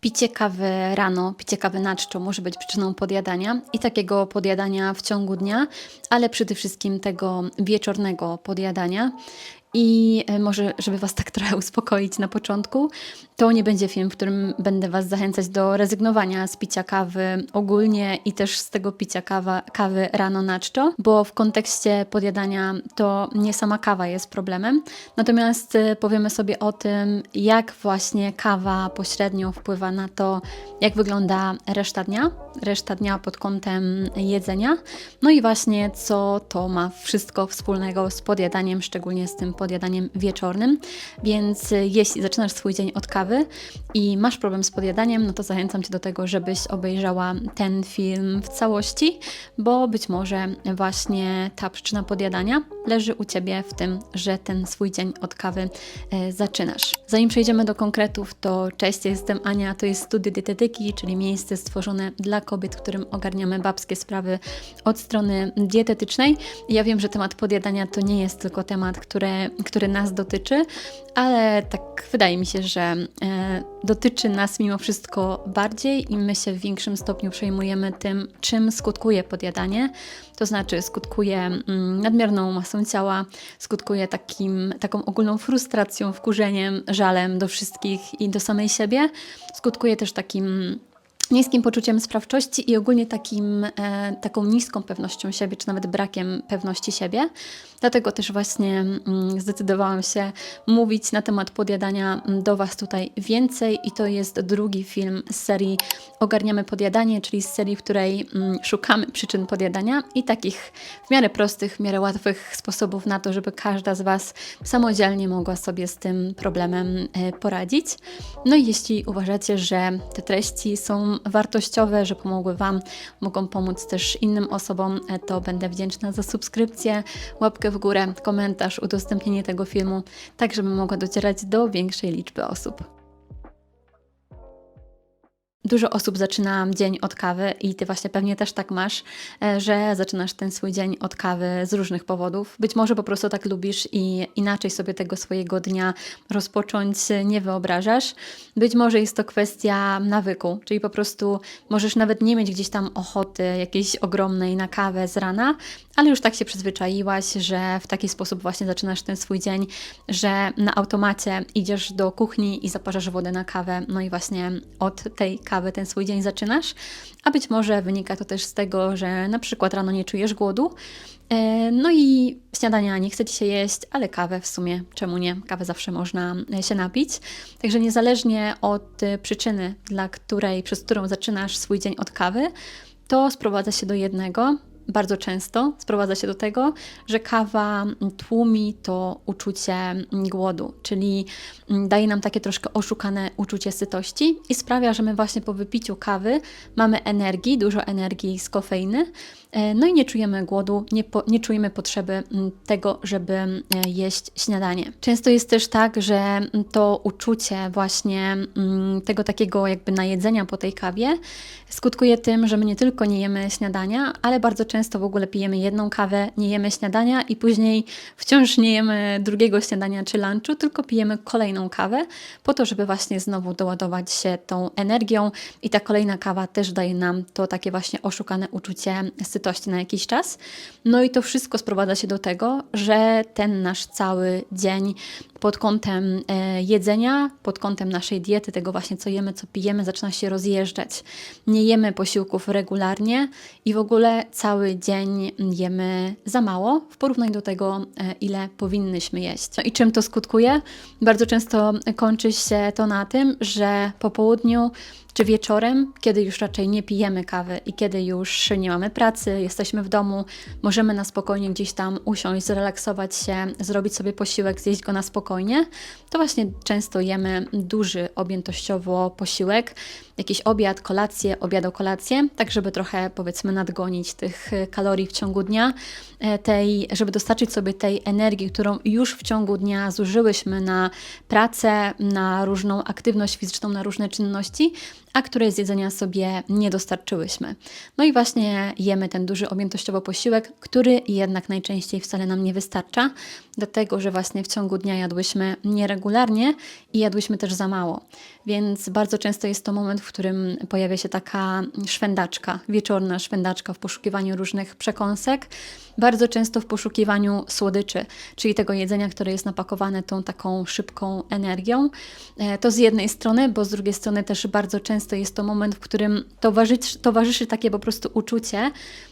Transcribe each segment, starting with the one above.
Picie kawy rano, picie kawy na czczo może być przyczyną podjadania i takiego podjadania w ciągu dnia, ale przede wszystkim tego wieczornego podjadania. I e, może, żeby Was tak trochę uspokoić na początku, to nie będzie film, w którym będę Was zachęcać do rezygnowania z picia kawy ogólnie i też z tego picia kawa, kawy rano na czczo, bo w kontekście podjadania to nie sama kawa jest problemem, natomiast e, powiemy sobie o tym, jak właśnie kawa pośrednio wpływa na to, jak wygląda reszta dnia, reszta dnia pod kątem jedzenia, no i właśnie co to ma wszystko wspólnego z podjadaniem, szczególnie z tym podjadaniem wieczornym. Więc y, jeśli zaczynasz swój dzień od kawy i masz problem z podjadaniem, no to zachęcam Cię do tego, żebyś obejrzała ten film w całości, bo być może właśnie ta przyczyna podjadania leży u Ciebie w tym, że ten swój dzień od kawy e, zaczynasz. Zanim przejdziemy do konkretów, to cześć, jestem Ania, to jest Studio Dietetyki, czyli miejsce stworzone dla kobiet, którym ogarniamy babskie sprawy od strony dietetycznej. Ja wiem, że temat podjadania to nie jest tylko temat, które, który nas dotyczy, ale tak wydaje mi się, że e, dotyczy nas mimo wszystko bardziej i my się w większym stopniu przejmujemy tym, czym skutkuje podjadanie. To znaczy skutkuje mm, nadmierną masą ciała, skutkuje takim, taką ogólną frustracją, wkurzeniem, żalem do wszystkich i do samej siebie. Skutkuje też takim niskim poczuciem sprawczości i ogólnie takim, e, taką niską pewnością siebie, czy nawet brakiem pewności siebie. Dlatego też właśnie mm, zdecydowałam się mówić na temat podjadania do Was tutaj więcej i to jest drugi film z serii Ogarniamy podjadanie, czyli z serii, w której mm, szukamy przyczyn podjadania i takich w miarę prostych, w miarę łatwych sposobów na to, żeby każda z Was samodzielnie mogła sobie z tym problemem e, poradzić. No i jeśli uważacie, że te treści są wartościowe, że pomogły Wam, mogą pomóc też innym osobom, e, to będę wdzięczna za subskrypcję, łapkę w górę, komentarz, udostępnienie tego filmu, tak żeby mogła docierać do większej liczby osób. Dużo osób zaczyna dzień od kawy i ty właśnie pewnie też tak masz, e, że zaczynasz ten swój dzień od kawy z różnych powodów. Być może po prostu tak lubisz i inaczej sobie tego swojego dnia rozpocząć nie wyobrażasz. Być może jest to kwestia nawyku, czyli po prostu możesz nawet nie mieć gdzieś tam ochoty jakiejś ogromnej na kawę z rana, ale już tak się przyzwyczaiłaś, że w taki sposób właśnie zaczynasz ten swój dzień, że na automacie idziesz do kuchni i zaparzasz wodę na kawę, no i właśnie od tej kawy ten swój dzień zaczynasz, a być może wynika to też z tego, że na przykład rano nie czujesz głodu, e, no i śniadania nie chce Ci się jeść, ale kawę w sumie, czemu nie? Kawę zawsze można e, się napić. Także niezależnie od e, przyczyny, dla której, przez którą zaczynasz swój dzień od kawy, to sprowadza się do jednego, bardzo często sprowadza się do tego, że kawa tłumi to uczucie głodu, czyli daje nam takie troszkę oszukane uczucie sytości i sprawia, że my właśnie po wypiciu kawy mamy energii, dużo energii z kofeiny, no i nie czujemy głodu, nie, po, nie czujemy potrzeby tego, żeby e, jeść śniadanie. Często jest też tak, że to uczucie właśnie tego takiego jakby najedzenia po tej kawie skutkuje tym, że my nie tylko nie jemy śniadania, ale bardzo często w ogóle pijemy jedną kawę, nie jemy śniadania i później wciąż nie jemy drugiego śniadania czy lunchu, tylko pijemy kolejną kawę po to, żeby właśnie znowu doładować się tą energią i ta kolejna kawa też daje nam to takie właśnie oszukane uczucie na jakiś czas. No i to wszystko sprowadza się do tego, że ten nasz cały dzień pod kątem e, jedzenia, pod kątem naszej diety, tego właśnie co jemy, co pijemy, zaczyna się rozjeżdżać. Nie jemy posiłków regularnie i w ogóle cały dzień jemy za mało w porównaniu do tego, e, ile powinnyśmy jeść. No i czym to skutkuje? Bardzo często kończy się to na tym, że po południu czy wieczorem, kiedy już raczej nie pijemy kawy i kiedy już nie mamy pracy, jesteśmy w domu, możemy na spokojnie gdzieś tam usiąść, zrelaksować się, zrobić sobie posiłek, zjeść go na spokojnie, to właśnie często jemy duży objętościowo posiłek, jakiś obiad, kolację, obiad kolację, tak żeby trochę powiedzmy nadgonić tych kalorii w ciągu dnia, e, tej, żeby dostarczyć sobie tej energii, którą już w ciągu dnia zużyłyśmy na pracę, na różną aktywność fizyczną, na różne czynności, a której z jedzenia sobie nie dostarczyłyśmy. No i właśnie jemy ten duży objętościowo posiłek, który jednak najczęściej wcale nam nie wystarcza, dlatego że właśnie w ciągu dnia jadłyśmy nieregularnie i jadłyśmy też za mało. Więc bardzo często jest to moment, w którym pojawia się taka szwędaczka, wieczorna szwędaczka w poszukiwaniu różnych przekąsek, bardzo często w poszukiwaniu słodyczy, czyli tego jedzenia, które jest napakowane tą taką szybką energią. E, to z jednej strony, bo z drugiej strony też bardzo często jest to moment, w którym towarzyszy, towarzyszy takie po prostu uczucie,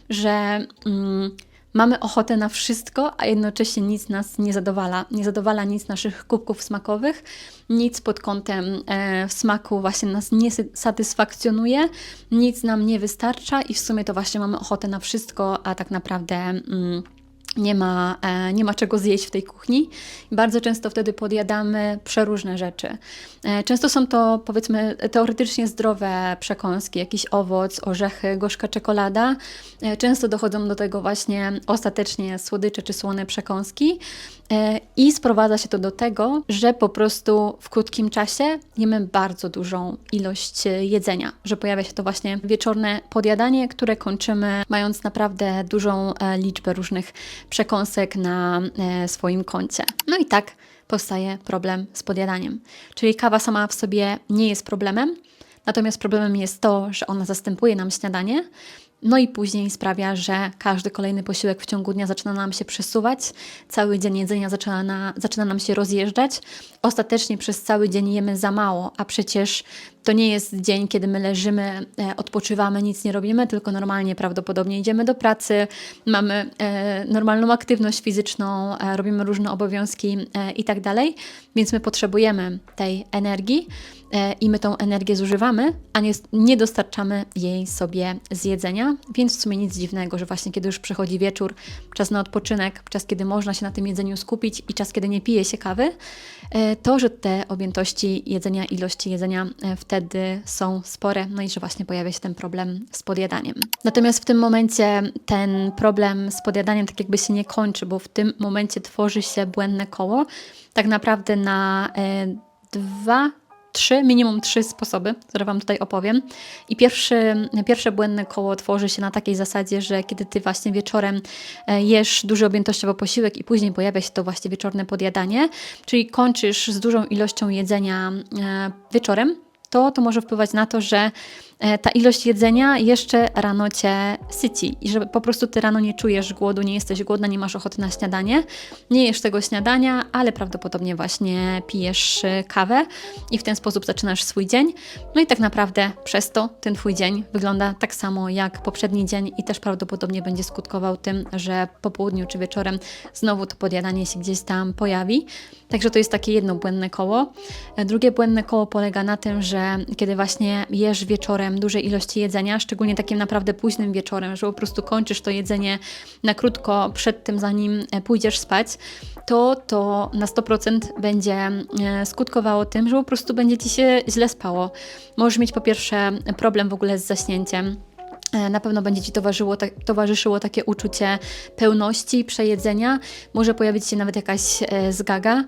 że. Mm, mamy ochotę na wszystko, a jednocześnie nic nas nie zadowala. Nie zadowala nic naszych kubków smakowych, nic pod kątem e, smaku właśnie nas nie satysfakcjonuje, nic nam nie wystarcza i w sumie to właśnie mamy ochotę na wszystko, a tak naprawdę. Mm, nie ma, e, nie ma czego zjeść w tej kuchni. Bardzo często wtedy podjadamy przeróżne rzeczy. E, często są to, powiedzmy, teoretycznie zdrowe przekąski, jakiś owoc, orzechy, gorzka czekolada. E, często dochodzą do tego właśnie ostatecznie słodycze czy słone przekąski. I sprowadza się to do tego, że po prostu w krótkim czasie jemy bardzo dużą ilość jedzenia, że pojawia się to właśnie wieczorne podjadanie, które kończymy mając naprawdę dużą liczbę różnych przekąsek na e, swoim koncie. No i tak powstaje problem z podjadaniem. Czyli kawa sama w sobie nie jest problemem, natomiast problemem jest to, że ona zastępuje nam śniadanie, no i później sprawia, że każdy kolejny posiłek w ciągu dnia zaczyna nam się przesuwać, cały dzień jedzenia zaczyna, na, zaczyna nam się rozjeżdżać. Ostatecznie przez cały dzień jemy za mało, a przecież to nie jest dzień, kiedy my leżymy, e, odpoczywamy, nic nie robimy, tylko normalnie prawdopodobnie idziemy do pracy, mamy e, normalną aktywność fizyczną, e, robimy różne obowiązki e, i tak więc my potrzebujemy tej energii i my tą energię zużywamy, a nie, nie dostarczamy jej sobie z jedzenia, więc w sumie nic dziwnego, że właśnie kiedy już przychodzi wieczór, czas na odpoczynek, czas kiedy można się na tym jedzeniu skupić i czas kiedy nie pije się kawy, e, to, że te objętości jedzenia, ilości jedzenia wtedy wtedy są spore, no i że właśnie pojawia się ten problem z podjadaniem. Natomiast w tym momencie ten problem z podjadaniem tak jakby się nie kończy, bo w tym momencie tworzy się błędne koło, tak naprawdę na e, dwa trzy, minimum trzy sposoby, które Wam tutaj opowiem. I pierwszy, pierwsze błędne koło tworzy się na takiej zasadzie, że kiedy Ty właśnie wieczorem e, jesz duży objętościowo posiłek i później pojawia się to właśnie wieczorne podjadanie, czyli kończysz z dużą ilością jedzenia e, wieczorem, to to może wpływać na to, że ta ilość jedzenia jeszcze rano cię syci i że po prostu ty rano nie czujesz głodu, nie jesteś głodna, nie masz ochoty na śniadanie, nie jesz tego śniadania, ale prawdopodobnie właśnie pijesz e, kawę i w ten sposób zaczynasz swój dzień. No i tak naprawdę przez to ten twój dzień wygląda tak samo jak poprzedni dzień i też prawdopodobnie będzie skutkował tym, że po południu czy wieczorem znowu to podjadanie się gdzieś tam pojawi. Także to jest takie jedno błędne koło. E, drugie błędne koło polega na tym, że kiedy właśnie jesz wieczorem wieczorem dużej ilości jedzenia, szczególnie takim naprawdę późnym wieczorem, że po prostu kończysz to jedzenie na krótko przed tym, zanim e, pójdziesz spać, to to na 100% będzie e, skutkowało tym, że po prostu będzie ci się źle spało. Możesz mieć po pierwsze problem w ogóle z zaśnięciem na pewno będzie Ci towarzyszyło, tak, towarzyszyło takie uczucie pełności, przejedzenia. Może pojawić się nawet jakaś e, zgaga.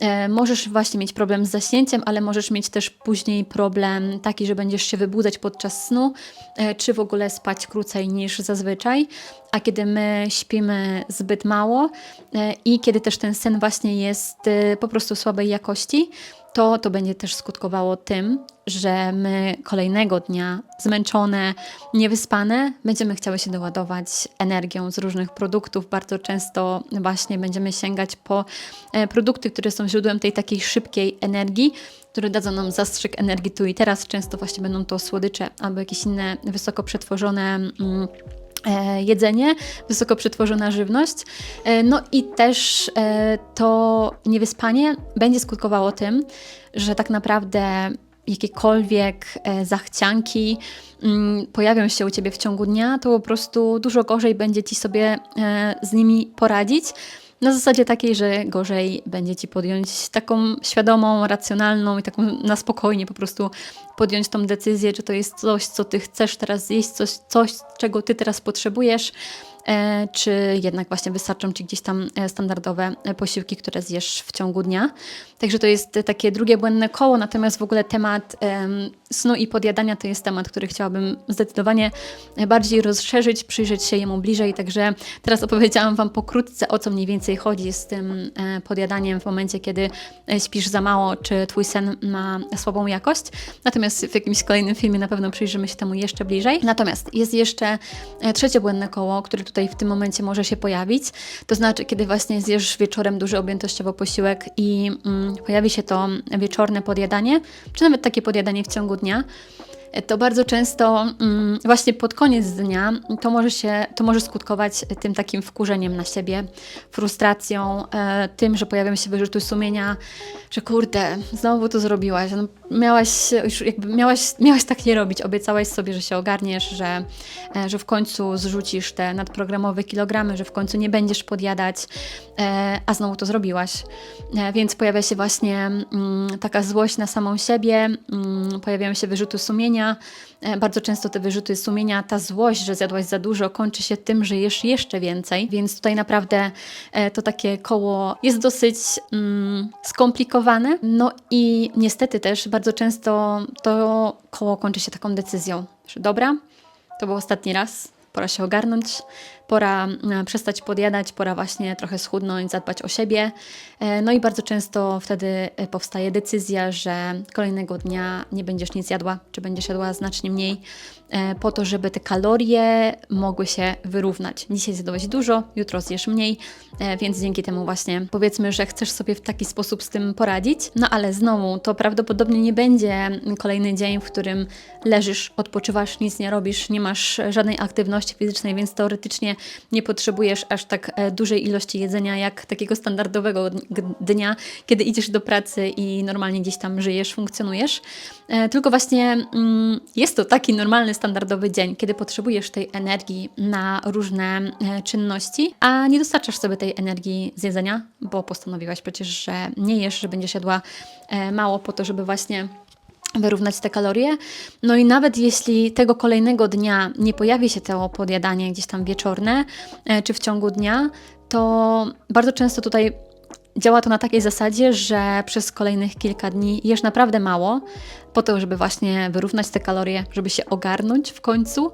E, możesz właśnie mieć problem z zaśnięciem, ale możesz mieć też później problem taki, że będziesz się wybudzać podczas snu, e, czy w ogóle spać krócej niż zazwyczaj. A kiedy my śpimy zbyt mało e, i kiedy też ten sen właśnie jest e, po prostu słabej jakości, to to będzie też skutkowało tym, że my kolejnego dnia zmęczone, niewyspane, będziemy chciały się doładować energią z różnych produktów. Bardzo często właśnie będziemy sięgać po e, produkty, które są źródłem tej takiej szybkiej energii, które dadzą nam zastrzyk energii tu i teraz. Często właśnie będą to słodycze albo jakieś inne wysoko przetworzone. Mm, E, jedzenie, wysoko przetworzona żywność. E, no i też to niewyspanie będzie skutkowało tym, że tak naprawdę jakiekolwiek zachcianki mm, pojawią się u Ciebie w ciągu dnia, to po prostu dużo gorzej będzie Ci sobie z nimi poradzić, na zasadzie takiej, że gorzej będzie ci podjąć taką świadomą, racjonalną i taką na spokojnie po prostu podjąć tą decyzję, czy to jest coś, co ty chcesz teraz zjeść, coś, coś czego ty teraz potrzebujesz, e, czy jednak właśnie wystarczą ci gdzieś tam e, standardowe e, posiłki, które zjesz w ciągu dnia. Także to jest e, takie drugie błędne koło, natomiast w ogóle temat em, snu i podjadania to jest temat, który chciałabym zdecydowanie e, bardziej rozszerzyć, przyjrzeć się jemu bliżej, także teraz opowiedziałam Wam pokrótce, o co mniej więcej chodzi z tym e, podjadaniem w momencie, kiedy e, śpisz za mało, czy Twój sen ma słabą jakość. Natomiast w jakimś kolejnym filmie na pewno przyjrzymy się temu jeszcze bliżej. Natomiast jest jeszcze e, trzecie błędne koło, które tutaj w tym momencie może się pojawić. To znaczy, kiedy właśnie zjesz wieczorem duży objętościowo posiłek i mm, pojawi się to wieczorne podjadanie, czy nawet takie podjadanie w ciągu dnia, to bardzo często mm, właśnie pod koniec dnia to może, się, to może skutkować tym takim wkurzeniem na siebie, frustracją, e, tym, że pojawiają się wyrzuty sumienia, że kurde, znowu to zrobiłaś, no, miałaś, jakby miałaś, miałaś tak nie robić, obiecałaś sobie, że się ogarniesz, że, e, że w końcu zrzucisz te nadprogramowe kilogramy, że w końcu nie będziesz podjadać, e, a znowu to zrobiłaś. Więc pojawia się właśnie mm, taka złość na samą siebie, mm, pojawiają się wyrzuty sumienia. E, Bardzo często te wyrzuty sumienia, ta złość, że zjadłaś za dużo, kończy się tym, że jesz jeszcze więcej. Więc tutaj naprawdę e, to takie koło jest dosyć mm, skomplikowane. No i niestety też bardzo często to koło kończy się taką decyzją, że dobra, to był ostatni raz, pora się ogarnąć, pora e, przestać podjadać, pora właśnie trochę schudnąć, zadbać o siebie. E, No i bardzo często wtedy e, powstaje decyzja, że kolejnego dnia nie będziesz nic jadła, czy będziesz jadła znacznie mniej, po to, żeby te kalorie mogły się wyrównać. Dzisiaj zjadłeś dużo, jutro zjesz mniej, więc dzięki temu właśnie powiedzmy, że chcesz sobie w taki sposób z tym poradzić. No ale znowu, to prawdopodobnie nie będzie kolejny dzień, w którym leżysz, odpoczywasz, nic nie robisz, nie masz żadnej aktywności fizycznej, więc teoretycznie nie potrzebujesz aż tak e, dużej ilości jedzenia, jak takiego standardowego dnia, kiedy idziesz do pracy i normalnie gdzieś tam żyjesz, funkcjonujesz. E, Tylko właśnie mm, jest to taki normalny, standardowy dzień, kiedy potrzebujesz tej energii na różne e, czynności, a nie dostarczasz sobie tej energii z jedzenia, bo postanowiłaś przecież, że nie jesz, że będziesz jadła mało po to, żeby właśnie wyrównać te kalorie. No i nawet jeśli tego kolejnego dnia nie pojawi się to podjadanie gdzieś tam wieczorne e, czy w ciągu dnia, to bardzo często tutaj działa to na takiej zasadzie, że przez kolejnych kilka dni jesz naprawdę mało, po to, żeby właśnie wyrównać te kalorie, żeby się ogarnąć w końcu,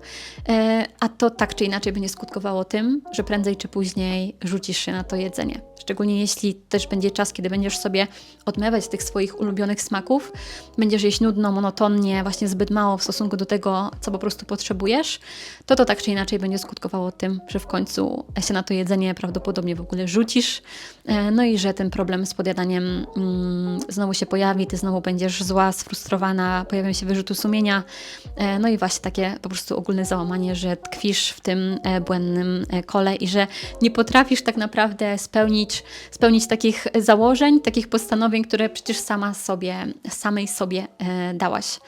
e, a to tak czy inaczej będzie skutkowało tym, że prędzej czy później rzucisz się na to jedzenie. Szczególnie jeśli też będzie czas, kiedy będziesz sobie odmawiać tych swoich ulubionych smaków, będziesz jeść nudno, monotonnie, właśnie zbyt mało w stosunku do tego, co po prostu potrzebujesz, to to tak czy inaczej będzie skutkowało tym, że w końcu się na to jedzenie prawdopodobnie w ogóle rzucisz, e, no i że ten problem z podjadaniem mm, znowu się pojawi, ty znowu będziesz zła, sfrustrowana, pojawią się wyrzuty sumienia, e, no i właśnie takie po prostu ogólne załamanie, że tkwisz w tym e, błędnym e, kole i że nie potrafisz tak naprawdę spełnić, spełnić takich założeń, takich postanowień, które przecież sama sobie, samej sobie e, dałaś.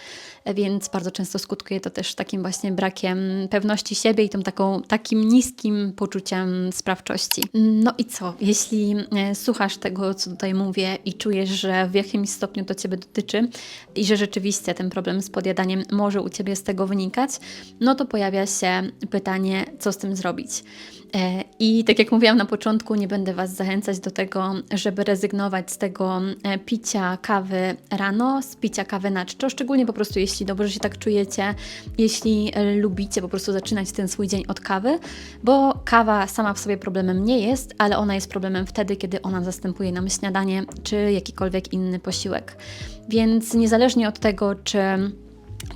Więc bardzo często skutkuje to też takim właśnie brakiem pewności siebie i tą taką, takim niskim poczuciem sprawczości. No i co? Jeśli e, słuchasz tego, co tutaj mówię i czujesz, że w jakimś stopniu to Ciebie dotyczy i że rzeczywiście ten problem z podjadaniem może u Ciebie z tego wynikać, no to pojawia się pytanie, co z tym zrobić. E, I tak jak mówiłam na początku, nie będę Was zachęcać do tego, żeby rezygnować z tego e, picia kawy rano, z picia kawy na czczo, szczególnie po prostu jeśli dobrze się tak czujecie, jeśli e, lubicie po prostu zaczynać ten swój dzień od kawy, bo kawa sama w sobie problemem nie jest, ale ona jest problemem wtedy, kiedy ona zastępuje nam śniadanie czy jakikolwiek inny posiłek. Więc niezależnie od tego, czy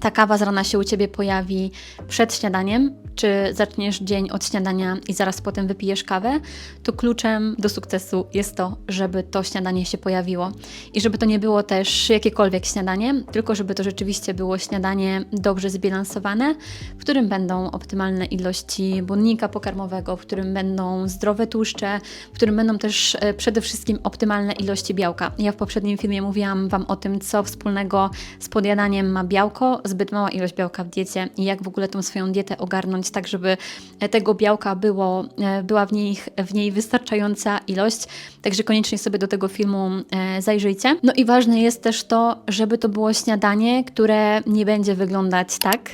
ta kawa z rana się u Ciebie pojawi przed śniadaniem, czy zaczniesz dzień od śniadania i zaraz potem wypijesz kawę, to kluczem do sukcesu jest to, żeby to śniadanie się pojawiło. I żeby to nie było też jakiekolwiek śniadanie, tylko żeby to rzeczywiście było śniadanie dobrze zbilansowane, w którym będą optymalne ilości błonnika pokarmowego, w którym będą zdrowe tłuszcze, w którym będą też e, przede wszystkim optymalne ilości białka. Ja w poprzednim filmie mówiłam Wam o tym, co wspólnego z podjadaniem ma białko, zbyt mała ilość białka w diecie i jak w ogóle tą swoją dietę ogarnąć tak, żeby tego białka było, e, była w niej, w niej wystarczająca ilość. Także koniecznie sobie do tego filmu e, zajrzyjcie. No i ważne jest też to, żeby to było śniadanie, które nie będzie wyglądać tak,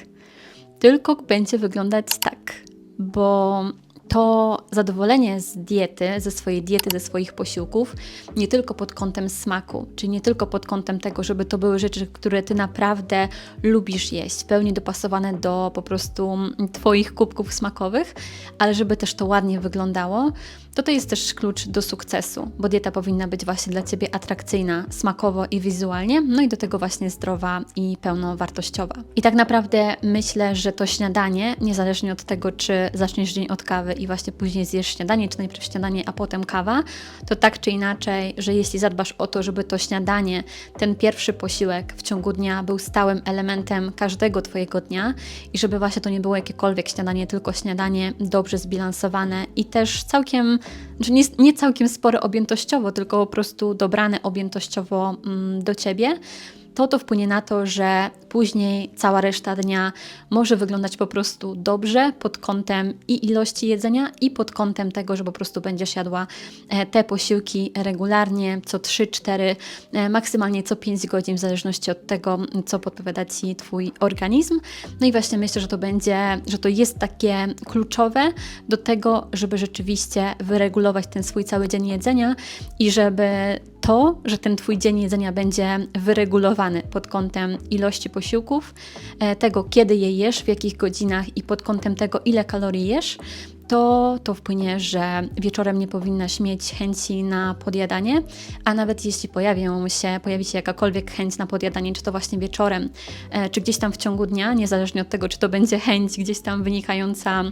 tylko będzie wyglądać tak, bo to zadowolenie z diety, ze swojej diety, ze swoich posiłków, nie tylko pod kątem smaku, czyli nie tylko pod kątem tego, żeby to były rzeczy, które ty naprawdę lubisz jeść, w pełni dopasowane do po prostu Twoich kubków smakowych, ale żeby też to ładnie wyglądało, to to jest też klucz do sukcesu, bo dieta powinna być właśnie dla Ciebie atrakcyjna smakowo i wizualnie, no i do tego właśnie zdrowa i pełnowartościowa. I tak naprawdę myślę, że to śniadanie, niezależnie od tego, czy zaczniesz dzień od kawy i właśnie później zjesz śniadanie, czy najpierw śniadanie, a potem kawa, to tak czy inaczej, że jeśli zadbasz o to, żeby to śniadanie, ten pierwszy posiłek w ciągu dnia był stałym elementem każdego Twojego dnia i żeby właśnie to nie było jakiekolwiek śniadanie, tylko śniadanie dobrze zbilansowane i też całkiem że nie, nie całkiem spore objętościowo, tylko po prostu dobrane objętościowo mm, do ciebie, to to wpłynie na to, że później cała reszta dnia może wyglądać po prostu dobrze pod kątem i ilości jedzenia, i pod kątem tego, że po prostu będziesz jadła e, te posiłki regularnie, co 3-4, e, maksymalnie co 5 godzin, w zależności od tego, co podpowiada Ci Twój organizm. No i właśnie myślę, że to będzie, że to jest takie kluczowe do tego, żeby rzeczywiście wyregulować ten swój cały dzień jedzenia i żeby to, że ten Twój dzień jedzenia będzie wyregulowany pod kątem ilości posiłków, e, tego kiedy je jesz, w jakich godzinach i pod kątem tego ile kalorii jesz, to to wpłynie, że wieczorem nie powinnaś mieć chęci na podjadanie, a nawet jeśli pojawią się, pojawi się jakakolwiek chęć na podjadanie, czy to właśnie wieczorem, e, czy gdzieś tam w ciągu dnia, niezależnie od tego, czy to będzie chęć gdzieś tam wynikająca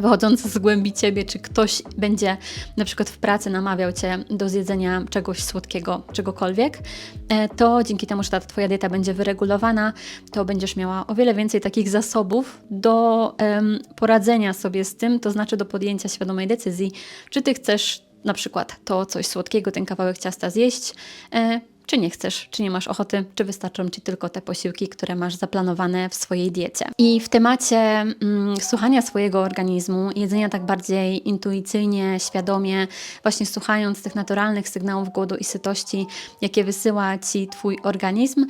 wychodzące z głębi ciebie, czy ktoś będzie na przykład w pracy namawiał cię do zjedzenia czegoś słodkiego, czegokolwiek, e, to dzięki temu, że ta twoja dieta będzie wyregulowana, to będziesz miała o wiele więcej takich zasobów do um, poradzenia sobie z tym, to znaczy do podjęcia świadomej decyzji, czy ty chcesz na przykład to coś słodkiego, ten kawałek ciasta zjeść, e, czy nie chcesz, czy nie masz ochoty, czy wystarczą Ci tylko te posiłki, które masz zaplanowane w swojej diecie. I w temacie mm, słuchania swojego organizmu, jedzenia tak bardziej intuicyjnie, świadomie, właśnie słuchając tych naturalnych sygnałów głodu i sytości, jakie wysyła Ci Twój organizm,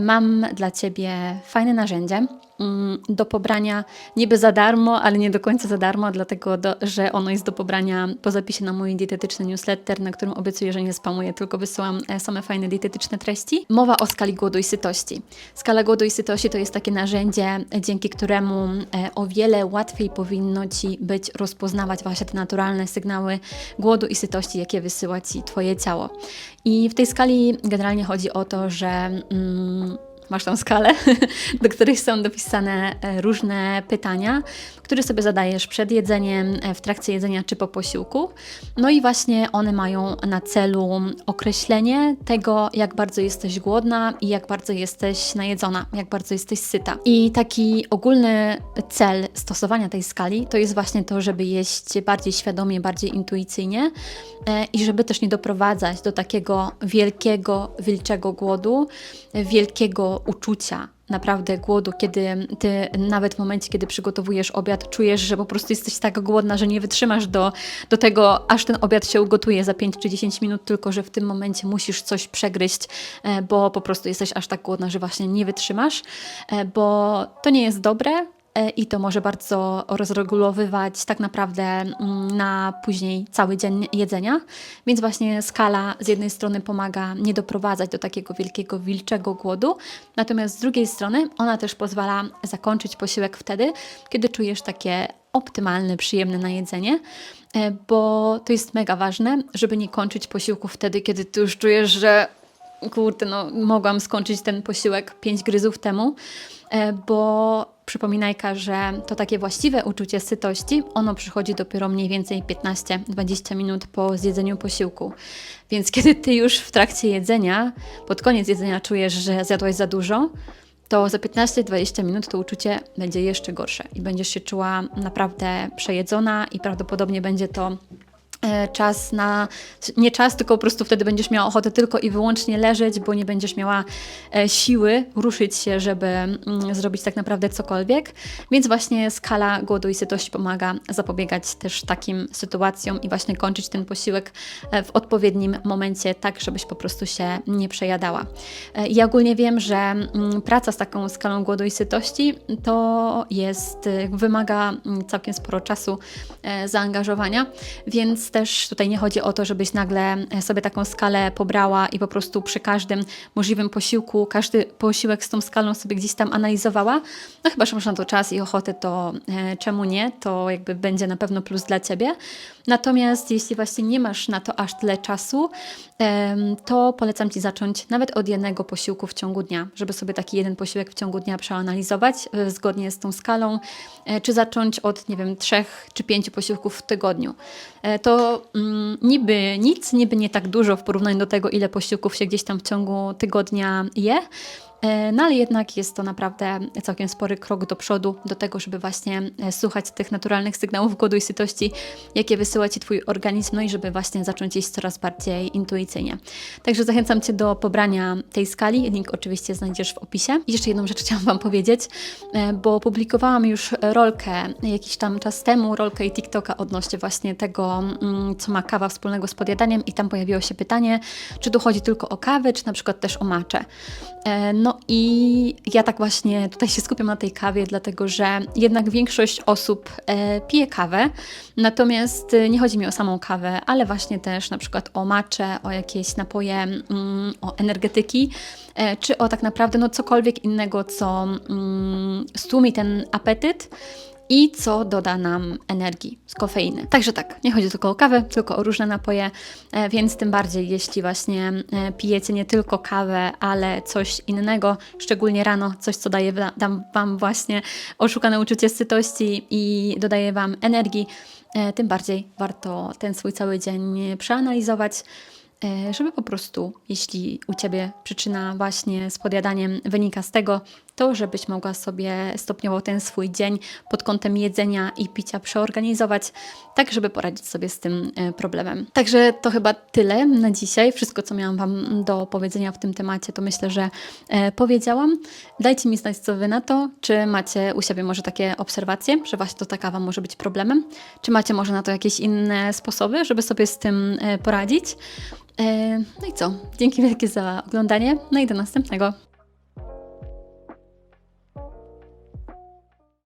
mam dla Ciebie fajne narzędzie Mm, do pobrania niby za darmo, ale nie do końca za darmo, dlatego do, że ono jest do pobrania po zapisie na mój dietetyczny newsletter, na którym obiecuję, że nie spamuję, tylko wysyłam e, same fajne dietetyczne treści. Mowa o skali głodu i sytości. Skala głodu i sytości to jest takie narzędzie, dzięki któremu e, o wiele łatwiej powinno Ci być rozpoznawać właśnie te naturalne sygnały głodu i sytości, jakie wysyła Ci Twoje ciało. I w tej skali generalnie chodzi o to, że mm, masz tą skalę, do której są dopisane e, różne pytania, które sobie zadajesz przed jedzeniem, e, w trakcie jedzenia czy po posiłku. No i właśnie one mają na celu określenie tego, jak bardzo jesteś głodna i jak bardzo jesteś najedzona, jak bardzo jesteś syta. I taki ogólny cel stosowania tej skali to jest właśnie to, żeby jeść bardziej świadomie, bardziej intuicyjnie e, i żeby też nie doprowadzać do takiego wielkiego, wilczego głodu, wielkiego uczucia naprawdę głodu, kiedy ty nawet w momencie, kiedy przygotowujesz obiad, czujesz, że po prostu jesteś tak głodna, że nie wytrzymasz do, do tego, aż ten obiad się ugotuje za 5 czy 10 minut, tylko że w tym momencie musisz coś przegryźć, e, bo po prostu jesteś aż tak głodna, że właśnie nie wytrzymasz, e, bo to nie jest dobre, i to może bardzo rozregulowywać tak naprawdę mm, na później cały dzień jedzenia. Więc właśnie skala z jednej strony pomaga nie doprowadzać do takiego wielkiego wilczego głodu, natomiast z drugiej strony ona też pozwala zakończyć posiłek wtedy, kiedy czujesz takie optymalne, przyjemne na jedzenie, e, bo to jest mega ważne, żeby nie kończyć posiłku wtedy, kiedy ty już czujesz, że kurde, no mogłam skończyć ten posiłek pięć gryzów temu, e, bo Przypominajka, że to takie właściwe uczucie sytości, ono przychodzi dopiero mniej więcej 15-20 minut po zjedzeniu posiłku. Więc kiedy ty już w trakcie jedzenia, pod koniec jedzenia czujesz, że zjadłaś za dużo, to za 15-20 minut to uczucie będzie jeszcze gorsze i będziesz się czuła naprawdę przejedzona i prawdopodobnie będzie to czas na, nie czas, tylko po prostu wtedy będziesz miała ochotę tylko i wyłącznie leżeć, bo nie będziesz miała e, siły ruszyć się, żeby mm, zrobić tak naprawdę cokolwiek. Więc właśnie skala głodu i sytości pomaga zapobiegać też takim sytuacjom i właśnie kończyć ten posiłek e, w odpowiednim momencie, tak żebyś po prostu się nie przejadała. E, Ja ogólnie wiem, że mm, praca z taką skalą głodu i sytości to jest, e, wymaga mm, całkiem sporo czasu, e, zaangażowania, więc też tutaj nie chodzi o to, żebyś nagle e, sobie taką skalę pobrała i po prostu przy każdym możliwym posiłku, każdy posiłek z tą skalą sobie gdzieś tam analizowała. No chyba, że masz na to czas i ochotę, to e, czemu nie? To jakby będzie na pewno plus dla Ciebie. Natomiast jeśli właśnie nie masz na to aż tyle czasu, to polecam Ci zacząć nawet od jednego posiłku w ciągu dnia, żeby sobie taki jeden posiłek w ciągu dnia przeanalizować e, zgodnie z tą skalą, e, czy zacząć od, nie wiem, trzech czy pięciu posiłków w tygodniu. E, To mm, niby nic, niby nie tak dużo w porównaniu do tego, ile posiłków się gdzieś tam w ciągu tygodnia je, No ale jednak jest to naprawdę całkiem spory krok do przodu, do tego, żeby właśnie e, słuchać tych naturalnych sygnałów głodu i sytości, jakie wysyła Ci Twój organizm, no i żeby właśnie zacząć jeść coraz bardziej intuicyjnie. Także zachęcam Cię do pobrania tej skali, link oczywiście znajdziesz w opisie. I jeszcze jedną rzecz chciałam Wam powiedzieć, e, bo publikowałam już rolkę jakiś tam czas temu, rolkę i TikToka odnośnie właśnie tego, mm, co ma kawa wspólnego z podjadaniem i tam pojawiło się pytanie, czy tu chodzi tylko o kawę, czy na przykład też o maczę. E, I ja tak właśnie tutaj się skupiam na tej kawie, dlatego że jednak większość osób e, pije kawę, natomiast e, nie chodzi mi o samą kawę, ale właśnie też na przykład o maczę, o jakieś napoje, mm, o energetyki, e, czy o tak naprawdę no cokolwiek innego, co mm, stłumi ten apetyt i co doda nam energii z kofeiny. Także tak, nie chodzi tylko o kawę, tylko o różne napoje, e, więc tym bardziej jeśli właśnie e, pijecie nie tylko kawę, ale coś innego, szczególnie rano, coś co daje Wam właśnie oszukane uczucie sytości i dodaje Wam energii, e, tym bardziej warto ten swój cały dzień przeanalizować żeby po prostu, jeśli u Ciebie przyczyna właśnie z podjadaniem wynika z tego, to żebyś mogła sobie stopniowo ten swój dzień pod kątem jedzenia i picia przeorganizować, tak żeby poradzić sobie z tym e, problemem. Także to chyba tyle na dzisiaj. Wszystko, co miałam Wam do powiedzenia w tym temacie, to myślę, że e, powiedziałam. Dajcie mi znać, co Wy na to. Czy macie u siebie może takie obserwacje, że właśnie to ta kawa może być problemem? Czy macie może na to jakieś inne sposoby, żeby sobie z tym e, poradzić? E, No i co? Dzięki wielkie za oglądanie. No i do następnego.